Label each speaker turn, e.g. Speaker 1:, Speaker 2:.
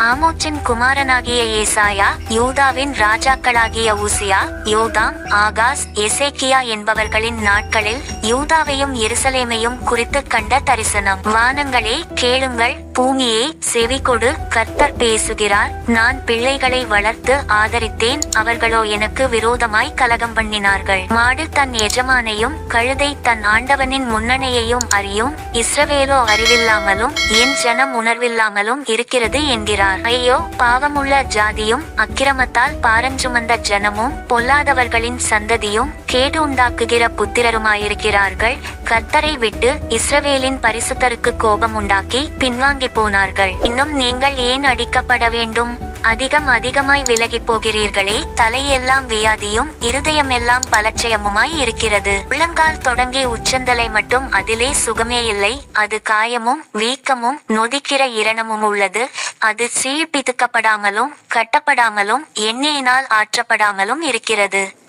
Speaker 1: ஆமோச்சின் குமாரனாகிய ஏசாயா யூதாவின் ராஜாக்களாகிய ஊசியா யோதாம் ஆகாஸ் எசேக்கியா என்பவர்களின் நாட்களில் யூதாவையும் எருசலேமையும் குறித்து கண்ட தரிசனம். வானங்களே கேளுங்கள் பூமியே செவிகொடு கர்த்தர் பேசுகிறார். நான் பிள்ளைகளை வளர்த்து ஆதரித்தேன். அவர்களோ எனக்கு விரோதமாய் கலகம் பண்ணினார்கள். மாடு தன் எஜமானையும் கழுதை தன் ஆண்டவனின் முன்னணையையும் அறியும். இஸ்ரவேலோ அறிவில்லாமலும் என் ஜனம் உணர்வில்லாமலும் இருக்கிறது என்கிறார். ஐயோ பாவமுள்ள ஜாதியும் அக்கிரமத்தால் பாரஞ்சுமந்த ஜனமும் பொல்லாதவர்களின் சந்ததியும் கேடு உண்டாக்குகிற புத்திரருமாயிருக்கிறார்கள். கர்த்தரை விட்டு இஸ்ரவேலின் பரிசுத்தருக்கு கோபம் உண்டாக்கி பின்வாங்கி போனார்கள். இன்னும் நீங்கள் ஏன் அடிக்கப்பட வேண்டும்? அதிகம் அதிகமாய் விலகி போகிறீர்களே தலையெல்லாம் வியாதியும் இருதயமெல்லாம் பலட்சயமுமாய் இருக்கிறது. உள்ளங்கால் தொடங்கி உச்சந்தலை மட்டும் அதிலே சுகமே இல்லை அது காயமும் வீக்கமும் நொதிக்கிற இரணமும் உள்ளது. அது சீழ்பிதுக்கப்படாமலும் கட்டப்படாமலும் எண்ணெயினால் ஆற்றப்படாமலும் இருக்கிறது.